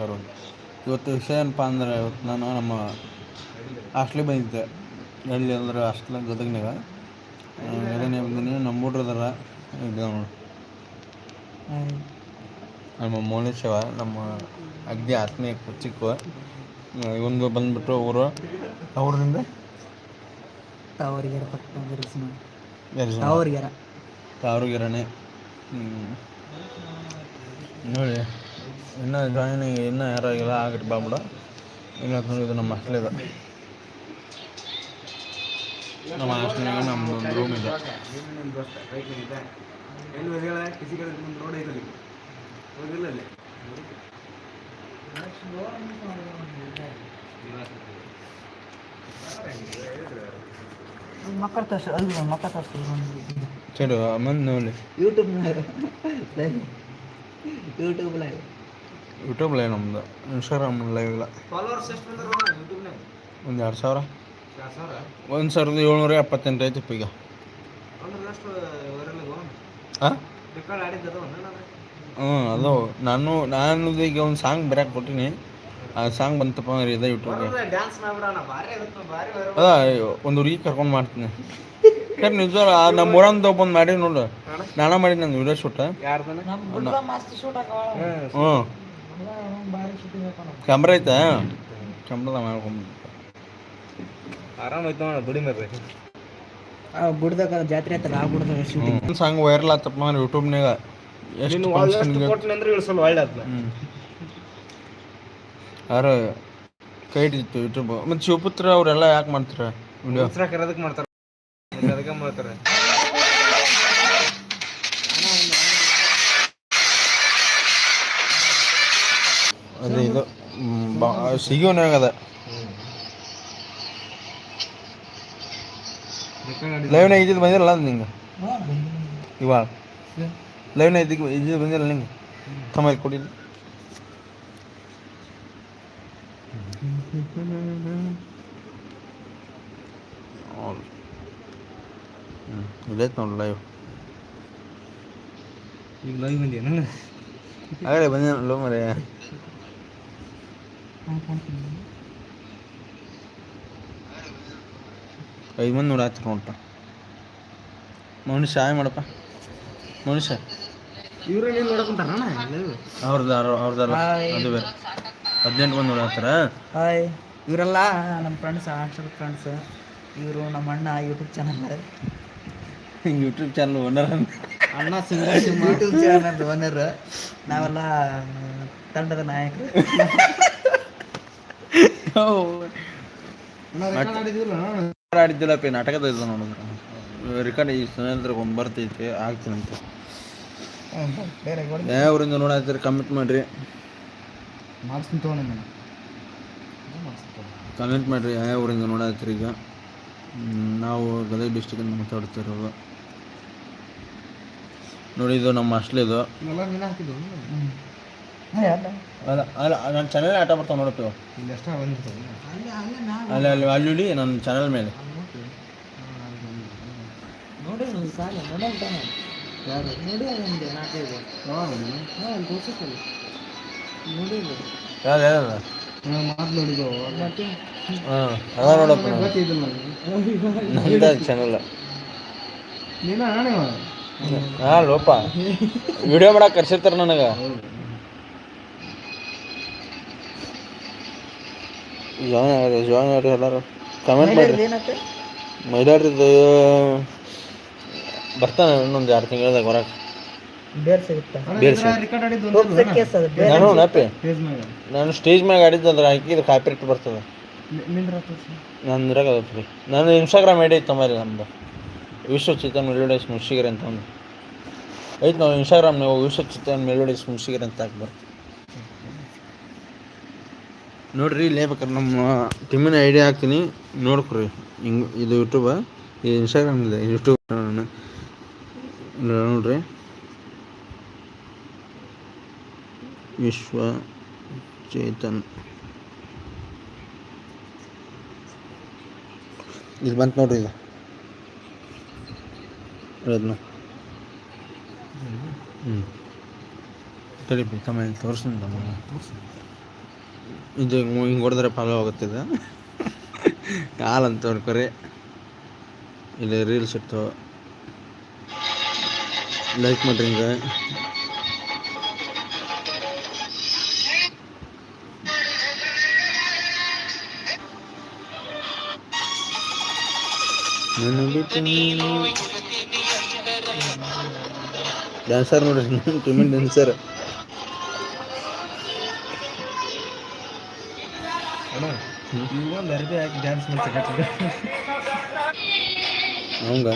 ನಮಸ್ಕಾರ ಇವತ್ತು ವಿಷಯ ಏನಪ್ಪ ಅಂದ್ರೆ ಇವತ್ತು ನಾನು ನಮ್ಮ ಹಾಸ್ಟ್ಲಿಗೆ ಬಂದಿದ್ದೆ. ಎಲ್ಲಿ ಅಂದ್ರೆ ಹಾಸ್ಟ್ಲ ಗದಗ್ನಾಗ ಗದಗ್ನಾಗ ಬಂದೀನಿ ನಮ್ಮ ಹುಡ್ರದಾರ ಇದು ನೋಡಿ. ನಮ್ಮ ಮೌನೇಶವ ನಮ್ಮ ಅಗ್ದಿ ಆತ್ಮೀಯ ಚಿಕ್ಕ ಇವನ್ಗೆ ಬಂದುಬಿಟ್ಟು ಅವರು ಅವ್ರಿಂದ ತಾವರಿಗೆರ ಪಕ್ಕ ತಾವರಿಗೆರ. ತಾವರಿಗೆರನೆ. ನೋಡಿ, ಇನ್ನೂ ಜಾಯಿನ್ ಇನ್ನೂ ಯಾರೋ ಇಲ್ಲ ಆಗಿಟ್ಟು ಬಾಬಿಡ ಇಲ್ಲ ನೋಡಿ ಇದು ನಮ್ಮ ಹಾಸ್ಟೆಲ್ ಇದೆ ನಮ್ಮ ಹಾಸ್ಟೆಲ್ನಾಗ ನಮ್ಮ ರೂಮ್ ಇದೆ. ತರ್ಸ ಸರಿ ಮಂದಿ ನೋಡಿ. YouTube YouTube live YouTube live ನಮ್ದು. ಇನ್ಸ್ಟಾಗ್ರಾಮ್ ಲೈವ್ ಇಲ್ಲ. ಒಂದು ಎರಡು ಸಾವಿರ. ಒಂದು ಸಾವಿರದ ಏಳ್ನೂರ ಎಪ್ಪತ್ತೆಂಟು ಐತಿ ಈಗ. ಹಾಂ ಹ್ಞೂ ಅದು ನಾನು ನಾನು ಈಗ ಒಂದು ಸಾಂಗ್ ಬರೆಯಕ್ಕೆ ಕೊಟ್ಟಿನಿ ಆ ಸಾಂಗ್ ಬಂತಪ್ಪ ಅಂದ್ರೆ ಇದೆ ಯೂಟ್ಯೂಬ್ಗೆ ಅದ ಒಂದು ರೀ ಕರ್ಕೊಂಡು ಮಾಡ್ತೀನಿ. ಸರ್ ನಿಜ ನಮ್ಮ ಊರಂದ ಒಬ್ಬಂದು ಮಾಡಿ ನೋಡು. ನಾನು ಮಾಡಿ ನನ್ನ ವಿಡಿಯೋ ಶೂಟ್ ಹ್ಞೂ ಕ್ಯಾಮ್ರಾ ಐತಾ? ಕ್ಯಾಮ್ರಾದ ಮಾಡ್ಕೊಂಡು ಆರಾಮ್ ಐತ ದುಡಿ ಮರ್ರಿ ಆ ಗುಡ್ದಾಗ ಜಾತ್ರೆ ಅಂತ ಆ ಗುಡ್ದಾಗ ಶೂಟಿಂಗ್ ಸಾಂಗ್ ವೈರಲ್ ಆತಪ್ಪ ಅಂದ್ರೆ ಯೂಟ್ಯೂಬ್ನಾಗ ಎಷ್ಟು ಕೊಟ್ಟನೆ ಅಂದ್ರೆ ಇಳಿಸಲು ಒಳ್ಳೆ ಆತ್ಲ. ಹ್ಞೂ ಯಾರು ಕೈ ಹಿಡಿದಿತ್ತು ಯೂಟ್ಯೂಬ್ ಮತ್ತು ಶಿವಪುತ್ರ ಅವರೆಲ್ಲ ಯಾಕೆ ಮಾಡ್ತಾರೆ? ವಿಡಿಯೋ? ಕರೆದಕ್ಕೆ ಮಾಡ್ತಾರೆ. ಅದಕ್ಕೆ ಮಾಡ್ತಾರೆ. ಅದೇ ಇದು ಸಿಗೋನೇ ಅದ ಲೈವ್ನಾಗ ಇದ್ದಿದ್ದು ಬಂದಿರಲ್ಲ ಅದು ನಿಂಗೆ? ಇವಾಗ? ಲೈವ್ನಾಗ ಇದ್ದಿದ್ದು ಇದ್ದಿದ್ದು ಬಂದಿರಲ್ಲ ನಿಂಗೆ? ತಮ್ಮ ಕೊಡಿ ನೋಡಿ ಲೈವ್ ಈಗ ಲೈವ್ ಬಂದೇನು ಆಗಲೇ ಬಂದಿಲ್ಲ ಮರೆ ಐದು ಮಂದಿ ನೋಡಪ್ಪ ಮನುಷ್ಯ ಹಾಯ್ ಮಾಡಪ್ಪ ಮನುಷ್ಯ ಇವ್ರೇ ನೀನು ನೋಡಕ್ಕಂತಾರ ಅವ್ರದ್ದು ಅವ್ರದ್ದಲ್ಲ ಅದು ಬೇರೆ ಹದಿನೆಂಟು ಮಂದಿ ನೋಡತ್ತಾರ ಹಾಯ್ ಇವರೆಲ್ಲ ನಮ್ಮ ಫ್ರೆಂಡ್ಸ್ ಹಾಸ್ಟೆಲ್ ಫ್ರೆಂಡ್ಸ್ ಇವರು ನಮ್ಮ ಅಣ್ಣ YouTube channel YouTube channel owner ಅಣ್ಣ ಸಿಂಗಲ್ ಯೂಟ್ಯೂಬ್ ಚಾನಲ್ ಓನರ್ ನಾವೆಲ್ಲ ತಂಡದ ನಾಯಕರು. ಆಡಿದ್ದಿಲ್ಲಪ್ಪ ಈ ನಾಟಕದ ಇದು ನೋಡಿದ್ರೆ ರೆಕಾರ್ಡ್ ಈ ಸುನೇಂದ್ರ ಒಂದು ಬರ್ತೈತಿ ಆಗ್ತೀನಂತೆ ಊರಿಂದ ನೋಡತ್ತೀರಿ ಕಮೆಂಟ್ ಮಾಡಿರಿ. ಮಾಡ್ಸ್ತೀನಿ ತೊಗೊಂಡು ನಾನು ಕಮೆಂಟ್ ಮಾಡಿರಿ ಯಾವ ಊರಿಂದ ನೋಡತ್ತೀರಿ ಈಗ. ನಾವು ಗದಗ ಡಿಸ್ಟಿಕಿಂದ ಮಾತಾಡ್ತಿರೋದು. ನೋಡಿ ಇದು ನಮ್ಮ ಅಷ್ಟಲಿ ಇದು. ಎಲ್ಲ ನೀನು ಹಾಕಿದ್ದು? ಅಲ್ಲ ಅಲ್ಲ. ನನ್ನ ಚಾನಲ್ ಆಟ ಬರ್ತಾವೆ ನೋಡಪ್ಪ ಅಲ್ಲ ಅಲ್ಲಿ ಅಲ್ಲಿ ನನ್ನ ಚಾನಲ್ ಮೇಲೆ. ನೋಡಿ ಯಾವ್ದು ಯಾವ್ದು? ಹಾಂ ಅದ ನೋಡಪ್ಪ ನಂದ ಹಾಂ ಲೋಪ ವಿಡಿಯೋ ಮಾಡಕ್ಕೆ ಕರ್ಸಿರ್ತಾರ ನನಗೆ. ಜಾಯ್ನ್ ಆಗ್ರಿ ಜಾಯ್ನ್ ಆಗ್ರಿ ಎಲ್ಲರೂ ಕಮೆಂಟ್ ಮಾಡಿರಿ. ಏನತ್ತೆ? ಮೈಲಾಡ್ರಿದ್ದು ಬರ್ತಾನೆ ಇನ್ನೊಂದು ಎರಡು ತಿಂಗಳದಾಗ ಹೊರಗೆ. ಬೇರೆ ಸಿಗುತ್ತೆ. ಕೇಸ್ ಅದು ಬೇರೆ ನಾನು ಸ್ಟೇಜ್ ಮ್ಯಾಗ. ಆಡಿದ್ದು ಅಂದ್ರೆ ಹಾಕಿದ್ರೆ ಕಾಪಿರೇಟ್ ಬರ್ತದೆ. ನಿಂದ್ರ ತೋರ್ಸು. ನಾನು ನಾನು ಇನ್ಸ್ಟಾಗ್ರಾಮ್ ಐಡಿ ಐತೆ ಮರಿ ನಮ್ದು. ವಿಶ್ವ ಚಿತ್ರ ಮೆಲೋಡಿಯಸ್ ಮುನ್ಸಿಗರ್ ಅಂತ ಒಂದು. ಐತೆ ನಾವು ಇನ್ಸ್ಟಾಗ್ರಾಮ್ ನೀವು ವಿಶ್ವ ಚೇತನ್ ಮೆಲೋಡಿಯಸ್ ಮುನ್ಸಿಗರ್ ಅಂತ ಹಾಕ್ಬಾರ್ದು ನೋಡ್ರಿ ಇಲ್ಲೇ ಬೇಕಾದ್ರೆ ನಮ್ಮ ಟಿಮ್ಮಿನ ಐಡಿಯಾ ಹಾಕ್ತೀನಿ. ನೋಡ್ಕೊರಿ. ಹಿಂಗೆ ಇದು ಯೂಟ್ಯೂಬ ಈ ಇನ್ಸ್ಟಾಗ್ರಾಮ್ ಇದೆ. ಯೂಟ್ಯೂಬ್ ನೋಡ್ರಿ. ವಿಶ್ವ ಚೇತನ್ ಇಲ್ಲಿ ಬಂತು ನೋಡ್ರಿ ಇದು ಅದನ್ನ ಹ್ಞೂ ತಡಿ ತಮ್ಮ ಇಲ್ಲಿ ತೋರಿಸ್ತೀನಿ ತಮ್ಮ. ಇದು ಹಿಂಗೆ ಹೊಡೆದ್ರೆ ಫಾಲೋ ಆಗುತ್ತಿದೆ ಅಂತ ನೋಡ್ಕೊರಿ. ಇಲ್ಲಿ ರೀಲ್ಸ್ ಇತ್ತು ಲೈಕ್ ಮಾಡ್ರಿ ಹಿಂಗೆ. ನನ್ನ ಬಿಟ್ಟು ಡ್ಯಾನ್ಸರ್ ನೋಡ್ರಿ ಡಾನ್ಸರ್ ಡ್ಯಾನ್ಸರ್ ಅವಂಗ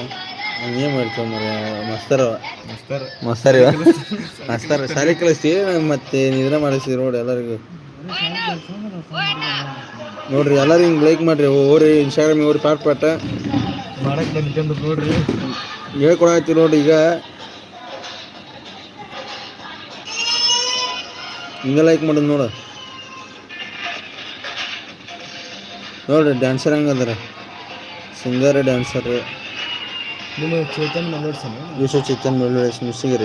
ಏನು ಮಾಡ್ತಾವ ಮರ ಮಸ್ತರವ ಮಸ್ತಾರ ಮಸ್ತಾರಿ. ಮಸ್ತಾರ ಶಾಲೆ ಕಲಿಸ್ತಿ ಮತ್ತೆ ನಿದ್ರೆ ಮಾಡಿಸ್ತೀವಿ ನೋಡಿ ಎಲ್ಲರಿಗೂ. ನೋಡ್ರಿ ಎಲ್ಲರಿಗೂ ಹಿಂಗೆ ಲೈಕ್ ಮಾಡ್ರಿ ಓರಿ ಇನ್ಸ್ಟಾಗ್ರಾಮ್ ಓರಿ ಪಾಟ್ ಪಾಟ ಮಾಡಕ್ಕೆ ಬಂದ್ಕೊಂಡು ನೋಡ್ರಿ. ಹೇಳ್ಕೊಡತ್ತೀವಿ ನೋಡಿ ಈಗ. ಹಿಂಗೆ ಲೈಕ್ ಮಾಡೋದು ನೋಡು. ನೋಡ್ರಿ ಡ್ಯಾನ್ಸರ್ ಹೆಂಗಂದ್ರ ಸಿಂಗರ್ ಡ್ಯಾನ್ಸರ್ ನಿಮ್ಮ ಚೇತನ್ ಮಲ್ಲೋಡ್ಸನ ವಿಶ್ವ ಚೇತನ್ ಬೆಳ್ಳುಳ್ಳಿ ಮಿಸ್ಸಿಗೆ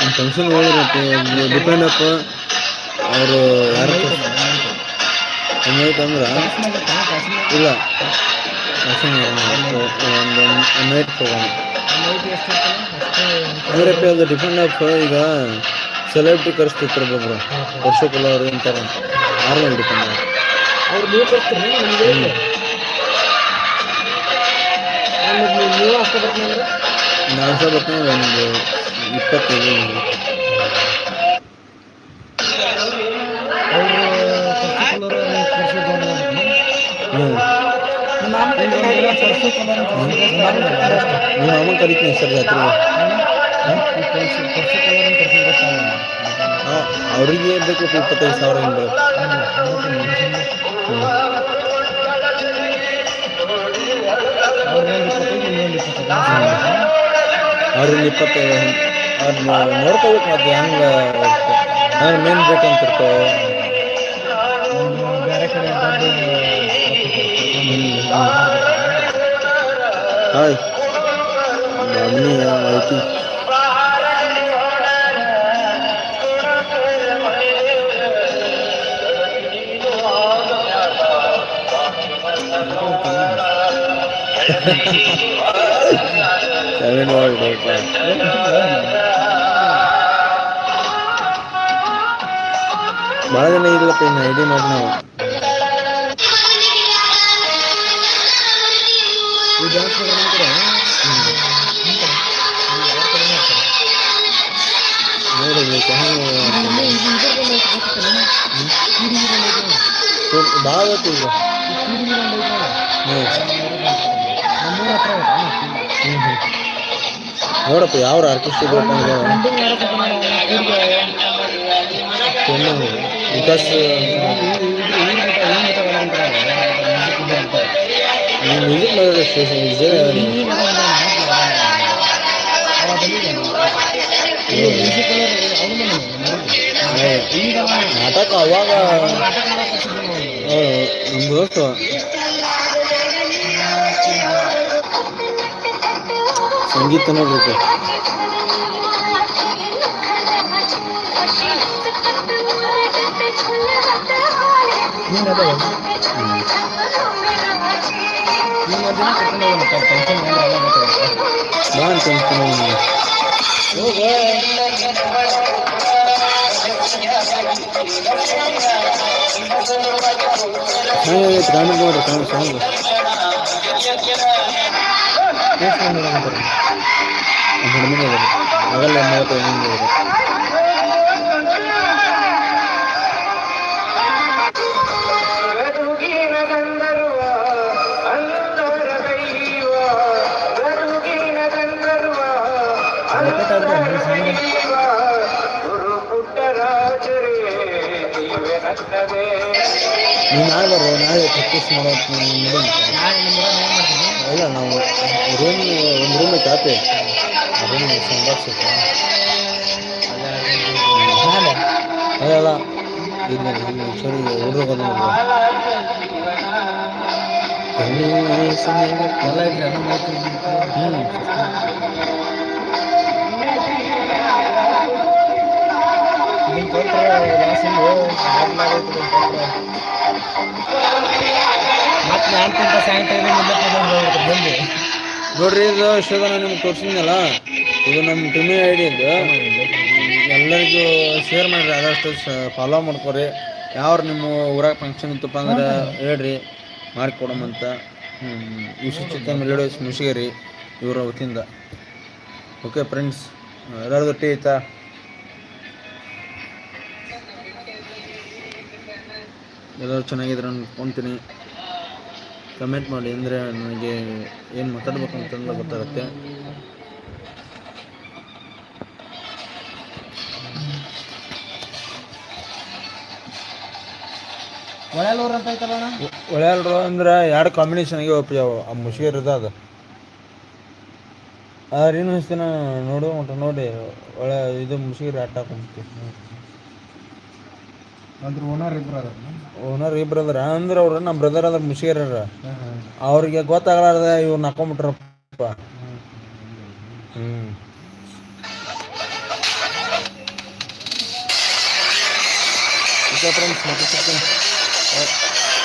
ಒಂದು ಫಂಕ್ಷನ್ ಹೋಗಿರತ್ತೆ ಡಿಪೆಂಡ್ ಅಪ್ ಅವರು ಯಾರು ಅಂದ್ರೆ ಇಲ್ಲ. ಒಂದು ನೈಟ್ ಹೋಗೋಣ. ಅಂದ್ರೆ ಅದು ಡಿಪೆಂಡ್ ಆಫ್ ಈಗ ಸೆಲೆಬ್ರಿಟಿ ಕರೆಸ್ತಿರ್ತಾರೆ ಒಬ್ಬೊಬ್ರು ವರ್ಷಕ್ಕೆಲ್ಲ ಅವ್ರು ಅಂತಾರೆ. ಆರು ಮೇಲೆ ಡಿಪೆಂಡ್ ಅವ್ರು ನೀವು ಕೊಡ್ತೀರಿ ನಿಮಗೆ ನೀವು ಅಷ್ಟೇ ಬರ್ತೀನಿ ನಾನು ಸಹ ಬರ್ತೀನಿ ಒಂದು ಇಪ್ಪತ್ತೈದು. ನಿಮ್ಮ ಅಮ್ಮ ಕರಿತೀನಿ ಸರ್ ಜಾತ್ರೆ ಅವರಿಗೆ ಬೇಕು ಇಪ್ಪತ್ತೈದು ಸಾವಿರ ಹಿಂದೆ. ಅವ್ರಿಗೆ ಇಪ್ಪತ್ತೈದು ಅವ್ರನ್ನ ನೋಡ್ಕೋಬೇಕು ಮತ್ತೆ ಹೆಂಗೆ ನಾನು ಮೇನ್ ರೇಟ್ ಅಂತ ಇರ್ತೇವೆ ಬೇರೆ ಕಡೆ ಹಾಯ್ ಮಾಮನಿ ಐತಿ ಸೆವೆನ್ ವರ್ಲ್ಡ್ ಭಾಳ ಜನ ಇಲ್ಲಪ್ಪ ಇನ್ನು ಐಡಿ ಮಾಡಿ ನಾವು ಈ ಭಾಳ ಗೊತ್ತು ಈಗ. ನೋಡಪ್ಪ ಯಾವ ಕೂಡ್ಗೆ. ವಿಕಾಸ್ ಅವ ನಾಟಕ ಅವಾಗ ನಾಟಕ ಮಾಡಕ್ಕೆ ಹಚ್ಚಿದ್ದಾನೆ ಅವ್ನು. ಆ, ನಮ್ಮ ದೋಸ್ತು ಸಂಗೀತ ನೋಡ್ಬೇಕು ನೀನು ಒಂದಿನ ಕರ್ಕೊಂಡು ಹೋಗೋಣ ಫಂಕ್ಷನ್ ಎಲ್ಲ ಗೊತ್ತಾಗುತ್ತೆ ಬಾ ಅಂತ ಅಂತೀನಿ ಅವ್ನಿಗೆ. ಚೆನ್ನಾಗೈತೆ ಕಾಮಿಡಿ ನೋಡ್ರಿ ಸಾಂಗ್ ಸಾಂಗ್. ಎಷ್ಟು ಮಂದಿ ಅಂತಾರೆ ಹನ್ನೆರಡು ಮಂದಿ ಅದಾರೆ ಆಗಲ್ಲ ಮೂವತ್ತೈದು ಮಂದಿ ಅದಾರೆ ನೀವು ನಾಳೆ ಬರ್ರಿ ನಾಳೆ ಪ್ರಾಕ್ಟೀಸ್ ಮಾಡೋದು ಇಲ್ಲ, ನಾವು ರೂಮ್ ಒಂದು ರೂಮ್ ಐತೆ ರೂಮ್ ಸಂಬಾಕ್ಸ್ ಅಲ್ಲ ಇಲ್ಲ ನಮ್ಮ ಸರಿ ಹುಡುಗ ಎಲ್ಲ ಐತ್ರಿ ಅಣ್ಣ ಹ್ಞೂ ಮತ್ತೆ ನೋಡ್ರಿ, ಇದು ನಾನು ನಿಮ್ಗೆ ತೋರಿಸಿದ್ನಲ್ಲ? ಇದು ನಮ್ಮ ಟಿಮಿ ಐ ಡಿ ಇದು. ಎಲ್ಲರಿಗೂ ಶೇರ್ ಮಾಡಿರಿ, ಆದಷ್ಟು ಫಾಲೋ ಮಾಡ್ಕೊರಿ. ಯಾವ ನಿಮ್ಮ ಊರಾಗ ಫಂಕ್ಷನ್ ಇತ್ತಪ್ಪ ಅಂದ್ರೆ ಹೇಳ್ರಿ ಮಾಡಿಕೊಡಮಂತ ವಿಶ್ವ ಚಿತ್ತ ಲೇಡೀಸ್ ಮುಷಿಗೇರಿ ಇವರ ವತಿಯಿಂದ. ಓಕೆ ಫ್ರೆಂಡ್ಸ್ ಎಲ್ಲರದು ಟೀ ಆಯ್ತಾ? ಎಲ್ಲರೂ ಚೆನ್ನಾಗಿದ್ರೆ ಅನ್ಕೊತೀನಿ ಕಮೆಂಟ್ ಮಾಡಿ ಅಂದರೆ ನನಗೆ ಏನು ಮಾತಾಡ್ಬೇಕು ಅಂತಂದು ಗೊತ್ತಾಗುತ್ತೆ. ಒಳ್ಳೆಯಲ್ರು ಅಂದ್ರೆ ಎರಡು ಕಾಂಬಿನೇಷನ್ಗೆ ಒಪ್ಪಿಯಾವ ಆ ಮುಷ್ಗೇರ್ ಇದ ಅದು. ಆದ್ರೆ ಏನು ಅನಿಸ್ತೀನ ನೋಡು ಮಟ್ಟ ನೋಡಿ ಒಳ್ಳೆ ಇದು ಮುಸುಗಿರಿ ಆಟ ಹಾಕೊಂಬಿಡ್ತೀವಿ ಅಂದ್ರೆ ಓನರ್ ಇಬ್ರು ಅದಾರ ಓನರ್ ಬ್ರದರ್ ಅಂದ್ರೆ. ಅವ್ರು ನಮ್ಮ ಬ್ರದರ್ ಅದ್ರ ಮುಷ್ಗೇರ ಅವ್ರಿಗೆ ಗೊತ್ತಾಗಲಾರ್ದ ಇವ್ರನ್ನ ಹಾಕೊಂಬಿಟ್ರಪ್ಪ. ಹ್ಞೂ ಫ್ರೆಂಡ್ಸ್ ಮತ್ತೆ ಸಿಗ್ತೀನಿ.